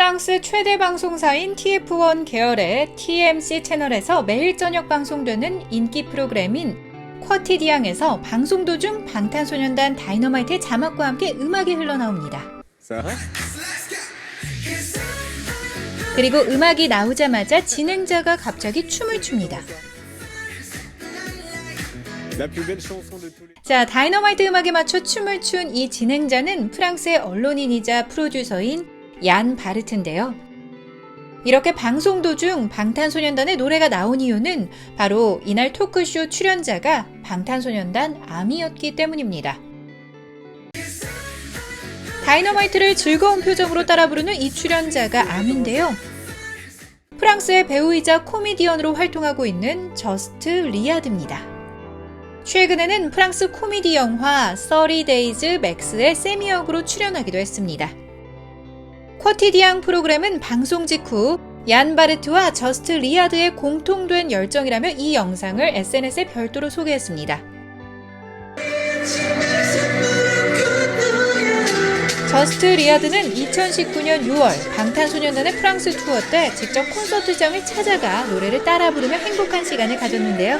프랑스 최대 방송사인 TF1 계열의 TMC 채널에서 매일 저녁 방송되는 인기 프로그램인 쿼티디앙에서 방송 도중 방탄소년단 다이너마이트의 자막과 함께 음악이 흘러나옵니다. 그리고 음악이 나오자마자 진행자가 갑자기 춤을 춥니다. 자, 다이너마이트 음악에 맞춰 춤을 춘 이 진행자는 프랑스의 언론인이자 프로듀서인 얀 바르트인데요. 이렇게 방송 도중 방탄소년단의 노래가 나온 이유는 바로 이날 토크쇼 출연자가 방탄소년단 아미였기 때문입니다. 다이너마이트를 즐거운 표정으로 따라 부르는 이 출연자가 아미인데요. 프랑스의 배우이자 코미디언으로 활동하고 있는 저스트 리아드입니다. 최근에는 프랑스 코미디 영화 30 Days Max의 세미 역으로 출연하기도 했습니다. 쿼티디앙 프로그램은 방송 직후 얀 바르트와 저스트 리아드의 공통된 열정이라며 이 영상을 SNS에 별도로 소개했습니다. 저스트 리아드는 2019년 6월 방탄소년단의 프랑스 투어 때 직접 콘서트장을 찾아가 노래를 따라 부르며 행복한 시간을 가졌는데요.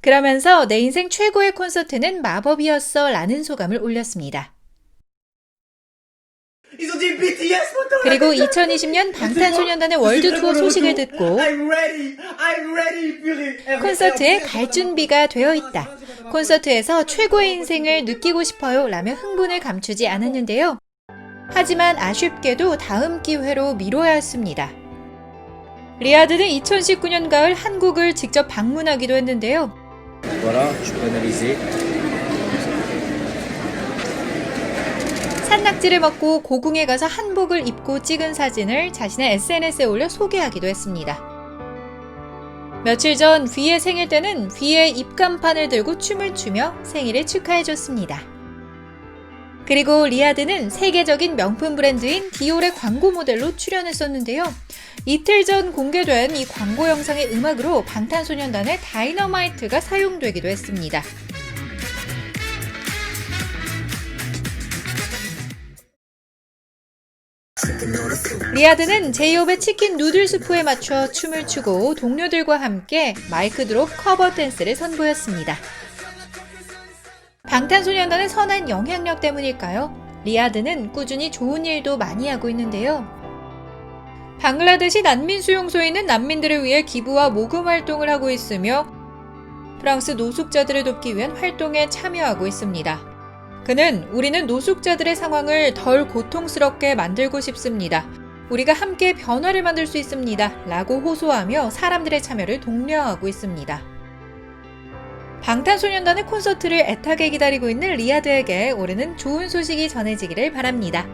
그러면서 내 인생 최고의 콘서트는 마법이었어 라는 소감을 올렸습니다. 그리고 2020년 방탄소년단의 월드 투어 소식을 듣고. 콘서트에 갈 준비가 되어 있다. 콘서트에서 최고의 인생을 느끼고 싶어요 라며 흥분을 감추지 않았는데요. 하지만 아쉽게도 다음 기회로 미뤄야 했습니다. 리아드는 2019년 가을 한국을 직접 방문하기도 했는데요. Voilà, je peux analyser. 산낙지를 먹고 고궁에 가서 한복을 입고 찍은 사진을 자신의 SNS에 올려 소개하기도 했습니다. 며칠 전 휘의 생일 때는 휘의 입간판을 들고 춤을 추며 생일을 축하해줬습니다. 그리고 리아드는 세계적인 명품 브랜드인 디올의 광고 모델로 출연했었는데요. 이틀 전 공개된 이 광고 영상의 음악으로 방탄소년단의 다이너마이트가 사용되기도 했습니다. 리아드는 제이홉의 치킨 누들 스프에 맞춰 춤을 추고 동료들과 함께 마이크 드롭 커버 댄스를 선보였습니다. 방탄소년단의 선한 영향력 때문일까요? 리아드는 꾸준히 좋은 일도 많이 하고 있는데요. 방글라데시 난민 수용소에 있는 난민들을 위해 기부와 모금 활동을 하고 있으며 프랑스 노숙자들을 돕기 위한 활동에 참여하고 있습니다. 그는 우리는 노숙자들의 상황을 덜 고통스럽게 만들고 싶습니다. 우리가 함께 변화를 만들 수 있습니다. 라고 호소하며 사람들의 참여를 독려하고 있습니다. 방탄소년단의 콘서트를 애타게 기다리고 있는 리아드에게 올해는 좋은 소식이 전해지기를 바랍니다.